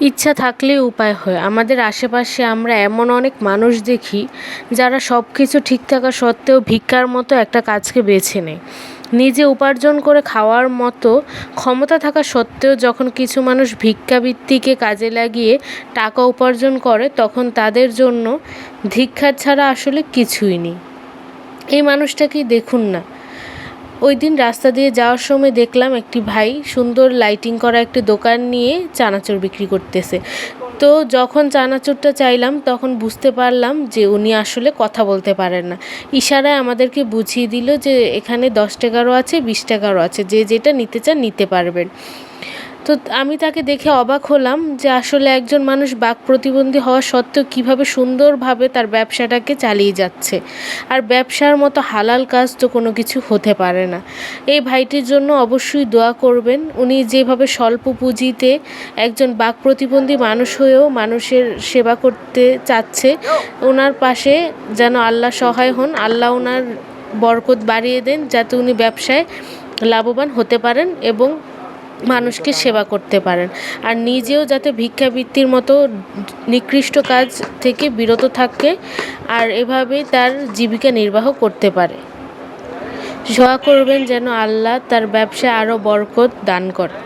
ইচ্ছা থাকলেই উপায় হয়। আমাদের আশেপাশে আমরা এমন অনেক মানুষ দেখি, যারা সব কিছু ঠিক থাকা সত্ত্বেও ভিক্ষার মতো একটা কাজকে বেছে নেয়। নিজে উপার্জন করে খাওয়ার মতো ক্ষমতা থাকা সত্ত্বেও যখন কিছু মানুষ ভিক্ষাবৃত্তিকে কাজে লাগিয়ে টাকা উপার্জন করে, তখন তাদের জন্য ধিক্ষার ছাড়া আসলে কিছুই নেই। এই মানুষটাকেই দেখুন না। ওই দিন রাস্তা দিয়ে যাওয়ার সময় দেখলাম একটি ভাই সুন্দর লাইটিং করা একটি দোকান নিয়ে চানাচুর বিক্রি করতেছে। তো যখন চানাচুরটা চাইলাম, তখন বুঝতে পারলাম যে উনি আসলে কথা বলতে পারেন না। ইশারায় আমাদেরকে বুঝিয়ে দিল যে এখানে দশ টাকারও আছে, বিশ টাকারও আছে, যে যেটা নিতে চান নিতে পারবেন। তো আমি তাকে দেখে অবাক হলাম যে আসলে একজন মানুষ বাক প্রতিবন্ধী হওয়া সত্ত্বেও কীভাবে সুন্দরভাবে তার ব্যবসাটাকে চালিয়ে যাচ্ছে। আর ব্যবসার মতো হালাল কাজ তো কোনো কিছু হতে পারে না। এই ভাইটির জন্য অবশ্যই দোয়া করবেন। উনি যেভাবে স্বল্প পুঁজিতে একজন বাক প্রতিবন্ধী মানুষ হয়েও মানুষের সেবা করতে চাচ্ছে, ওনার পাশে যেন আল্লাহ সহায় হন, আল্লাহ ওনার বরকত বাড়িয়ে দেন যাতে উনি ব্যবসায় লাভবান হতে পারেন এবং মানুষকে সেবা করতে পারেন। আর নিজেও যাতে ভিক্ষাবৃত্তির মতো নিকৃষ্ট কাজ থেকে বিরত থাকে আর এভাবে তার জীবিকা নির্বাহ করতে পারে। দোয়া করবেন যেন আল্লাহ তার ব্যবসায় আরও বরকত দান করে